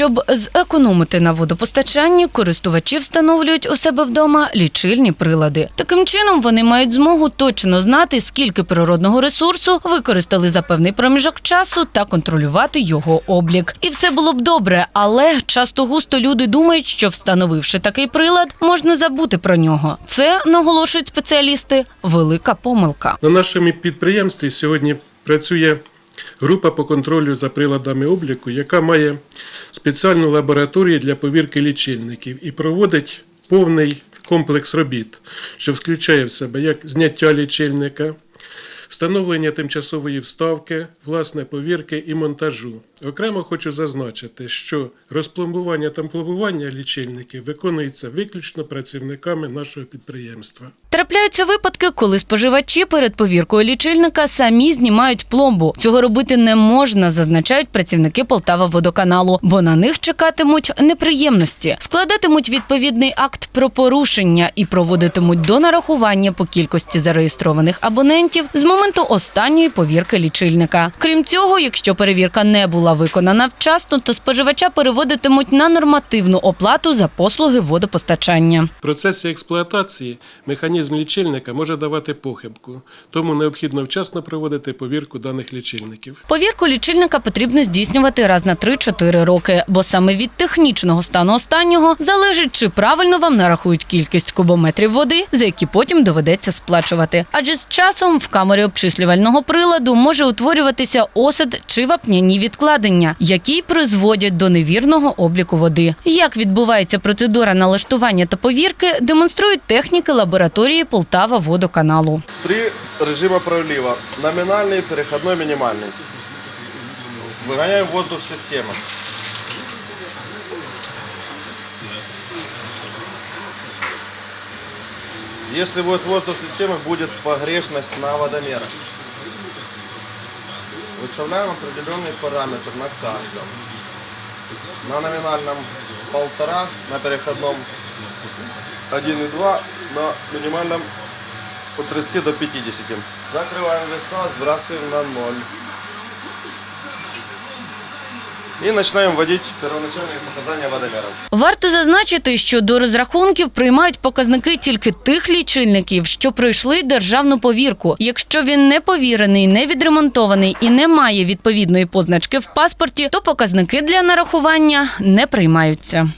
Щоб зекономити на водопостачанні, користувачі встановлюють у себе вдома лічильні прилади. Таким чином вони мають змогу точно знати, скільки природного ресурсу використали за певний проміжок часу та контролювати його облік. І все було б добре, але часто густо люди думають, що встановивши такий прилад, можна забути про нього. Це наголошують спеціалісти. Велика помилка. На нашому підприємстві сьогодні працює група по контролю за приладами обліку, яка має спеціальну лабораторію для повірки лічильників і проводить повний комплекс робіт, що включає в себе як зняття лічильника, встановлення тимчасової вставки, власне повірки і монтажу. Окремо хочу зазначити, що розпломбування та пломбування лічильників виконується виключно працівниками нашого підприємства. Трапляються випадки, коли споживачі перед повіркою лічильника самі знімають пломбу. Цього робити не можна, зазначають працівники Полтава водоканалу, бо на них чекатимуть неприємності, складатимуть відповідний акт про порушення і проводитимуть до нарахування по кількості зареєстрованих абонентів з моменту останньої повірки лічильника. Крім цього, якщо перевірка не була виконана вчасно, то споживача переводитимуть на нормативну оплату за послуги водопостачання. В процесі експлуатації механізм лічильника може давати похибку, тому необхідно вчасно проводити повірку даних лічильників. Повірку лічильника потрібно здійснювати раз на 3-4 роки, бо саме від технічного стану останнього залежить, чи правильно вам нарахують кількість кубометрів води, за які потім доведеться сплачувати. Адже з часом в камері обчислювального приладу може утворюватися осад чи вапняні відкладення, які призводять до невірного обліку води. Як відбувається процедура налаштування та повірки, демонструють техніки лабораторії Полтава водоканалу. Три режима пролива. Номинальный, переходной, минимальный. Выгоняем воздух с системы. Если будет воздух системы, будет погрешность на водомерах. Выставляем определенный параметр на каждом. На номинальном полтора, на переходном 1,2, на минимальном от 30 до 50. Закрываем веса, сбрасываем на 0. И починаємо вводити первоначальні показання водомеров. Варто зазначити, що до розрахунків приймають показники тільки тих лічильників, що пройшли державну повірку. Якщо він не повірений, не відремонтований і не має відповідної позначки в паспорті, то показники для нарахування не приймаються.